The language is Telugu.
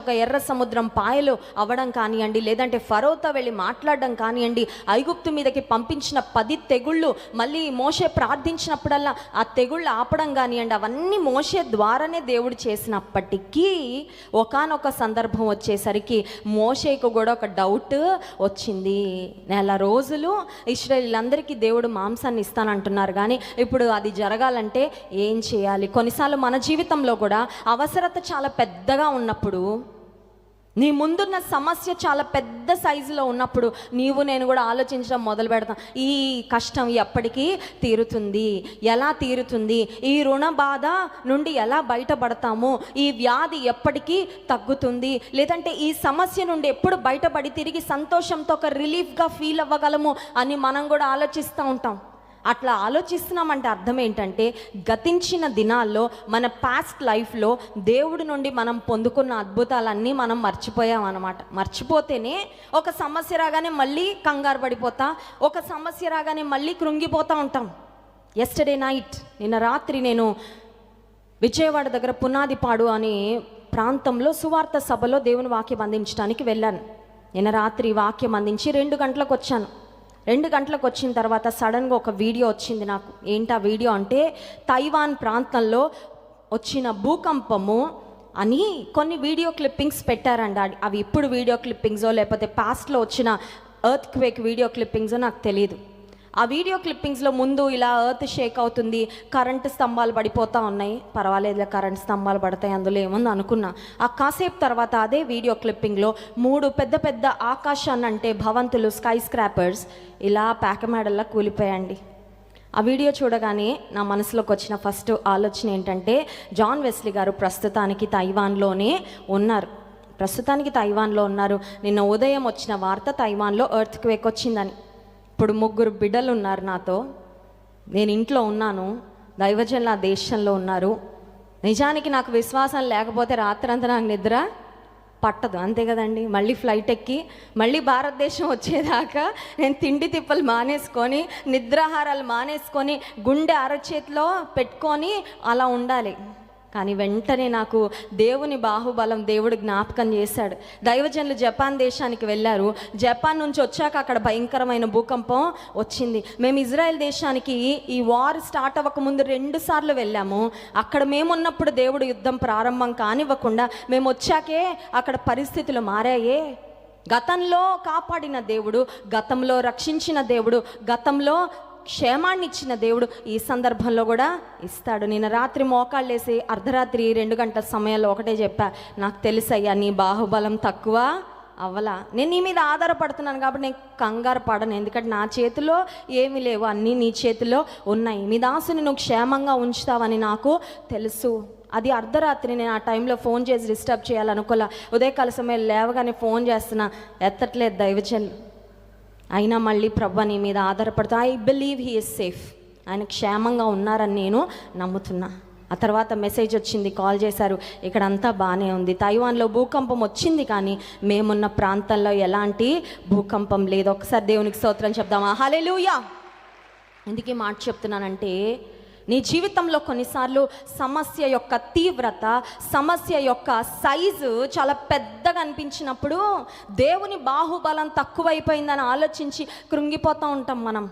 ఒక ఎర్ర సముద్రం పాయలు అవ్వడం కానివ్వండి లేదంటే ఫరోతో వెళ్ళి మాట్లాడడం కానివ్వండి ఐగుప్తు మీదకి పంపించిన పది తెగుళ్ళు మళ్ళీ మోషే ప్రార్థించినప్పుడల్లా ఆ తెగుళ్ళు ఆపడం కానివ్వండి అవన్నీ మోషే ద్వారానే దేవుడు చేసినప్పటికీ ఒకానొక సందర్భం వచ్చేసరికి మోసేకు కూడా ఒక డౌట్ వచ్చింది. నెల రోజులు ఇస్రాయిలందరికీ దేవుడు మాంసాన్ని ఇస్తానంటున్నారు. కానీ ఇప్పుడు అది జరగాలంటే ఏం చేయాలి? కొన్నిసార్లు మన జీవితంలో కూడా అవసరత చాలా పెద్దగా ఉన్నప్పుడు నీ ముందున్న సమస్య చాలా పెద్ద సైజులో ఉన్నప్పుడు నీవు నేను కూడా ఆలోచించడం మొదలు పెడతాం. ఈ కష్టం ఎప్పటికీ తీరుతుంది. ఎలా తీరుతుంది? ఈ రుణ బాధ నుండి ఎలా బయటపడతాము? ఈ వ్యాధి ఎప్పటికీ తగ్గుతుంది. లేదంటే ఈ సమస్య నుండి ఎప్పుడు బయటపడి తిరిగి సంతోషంతో ఒక రిలీఫ్గా ఫీల్ అవ్వగలము అని మనం కూడా ఆలోచిస్తూ ఉంటాం. అట్లా ఆలోచిస్తున్నామంటే అర్థం ఏంటంటే గతించిన దినాల్లో మన పాస్ట్ లైఫ్లో దేవుడి నుండి మనం పొందుకున్న అద్భుతాలన్నీ మనం మర్చిపోయాం అనమాట మర్చిపోతేనే ఒక సమస్య రాగానే మళ్ళీ కంగారు పడిపోతా ఒక సమస్య రాగానే మళ్ళీ కృంగిపోతూ ఉంటాం. ఎస్టర్డే నైట్ నిన్న రాత్రి నేను విజయవాడ దగ్గర పునాదిపాడు అనే ప్రాంతంలో సువార్త సభలో దేవుని వాక్యం అందించడానికి వెళ్ళాను. నిన్న రాత్రి వాక్యం అందించి రెండు గంటలకు వచ్చాను. రెండు గంటలకు వచ్చిన తర్వాత సడన్గా ఒక వీడియో వచ్చింది నాకు. ఏంటి ఆ వీడియో అంటే తైవాన్ ప్రాంతంలో వచ్చిన భూకంపము అని కొన్ని వీడియో క్లిప్పింగ్స్ పెట్టారండి అవి- ఇప్పుడు వీడియో క్లిప్పింగ్సో లేకపోతే పాస్ట్లో వచ్చిన ఎర్త్ క్వేక్ వీడియో క్లిప్పింగ్సో నాకు తెలియదు ఆ వీడియో క్లిప్పింగ్స్లో ముందు ఇలా ఎర్త్ షేక్ అవుతుంది కరెంటు స్తంభాలు పడిపోతూ ఉన్నాయి. పర్వాలేదులే కరెంట్ స్తంభాలు పడతాయి అందులో ఏముంది అనుకున్నా. ఆ కాసేపు తర్వాత అదే వీడియో క్లిప్పింగ్లో మూడు పెద్ద పెద్ద ఆకాశాన్ని అంటే భవంతులు స్కై స్క్రాపర్స్ ఇలా పేకమేడల్లా కూలిపోయండి ఆ వీడియో చూడగానే నా మనసులోకి వచ్చిన ఫస్ట్ ఆలోచన ఏంటంటే జాన్ వెస్లీ గారు ప్రస్తుతానికి తైవాన్లోనే ఉన్నారు. ప్రస్తుతానికి తైవాన్లో ఉన్నారు. నిన్న ఉదయం వచ్చిన వార్త తైవాన్లో ఎర్త్ క్వేక్ వచ్చిందని. ఇప్పుడు ముగ్గురు బిడ్డలు ఉన్నారు నాతో. నేను ఇంట్లో ఉన్నాను. దైవజన్ నా దేశంలో ఉన్నారు. నిజానికి నాకు విశ్వాసం లేకపోతే రాత్రంతా నాకు నిద్ర పట్టదు. అంతే కదండి. మళ్ళీ ఫ్లైట్ ఎక్కి మళ్ళీ భారతదేశం వచ్చేదాకా నేను తిండి తిప్పలు మానేసుకొని నిద్రాహారాలు మానేసుకొని గుండె అరచేతిలో పెట్టుకొని అలా ఉండాలి. కానీ వెంటనే నాకు దేవుని బాహుబలం దేవుడు జ్ఞాపకం చేశాడు. దైవజనులు జపాన్ దేశానికి వెళ్ళారు. జపాన్ నుంచి వచ్చాక అక్కడ భయంకరమైన భూకంపం వచ్చింది. మేము ఇజ్రాయెల్ దేశానికి ఈ వార్ స్టార్ట్ అవ్వకముందు రెండు సార్లు వెళ్ళాము. అక్కడ మేమున్నప్పుడు దేవుడు యుద్ధం ప్రారంభం కానివ్వకుండా మేము వచ్చాకే అక్కడ పరిస్థితులు మారాయే. గతంలో కాపాడిన దేవుడు గతంలో రక్షించిన దేవుడు గతంలో క్షేమాన్ని ఇచ్చిన దేవుడు ఈ సందర్భంలో కూడా ఇస్తాడు. నేను రాత్రి మోకాళ్ళేసి అర్ధరాత్రి రెండు గంటల సమయంలో ఒకటే చెప్పా నాకు తెలుసయ్యా నీ బాహుబలం తక్కువ అవ్వలా. నేను నీ మీద ఆధారపడుతున్నాను కాబట్టి నేను కంగారు పడను. ఎందుకంటే నా చేతిలో ఏమీ లేవు. అన్నీ నీ చేతిలో ఉన్నాయి. మీ దాసుని నువ్వు క్షేమంగా ఉంచుతావని నాకు తెలుసు. అది అర్ధరాత్రి నేను ఆ టైంలో ఫోన్ చేసి డిస్టర్బ్ చేయాలనుకోలే. ఉదయకాల సమయం లేవగానే ఫోన్ చేస్తున్నా ఎత్తట్లేదు దైవజన్ అయినా మళ్ళీ ప్రభు నీ మీద ఆధారపడుతూ. I believe he is safe ఆయన క్షేమంగా ఉన్నారని నేను నమ్ముతున్నా. ఆ తర్వాత మెసేజ్ వచ్చింది కాల్ చేశారు. ఇక్కడ అంతా బాగానే ఉంది. తైవాన్లో భూకంపం వచ్చింది కానీ మేమున్న ప్రాంతంలో ఎలాంటి భూకంపం లేదు. ఒకసారి దేవునికి స్తోత్రం చెప్దామా? హాలే లూయా ఎందుకే మాట చెప్తున్నానంటే నీ జీవితంలో కొన్నిసార్లు సమస్య యొక్క తీవ్రత సమస్య యొక్క సైజు చాలా పెద్దగా అనిపించినప్పుడు దేవుని బాహుబలం తక్కువైపోయిందని ఆలోచించి కృంగిపోతూ ఉంటాం మనం.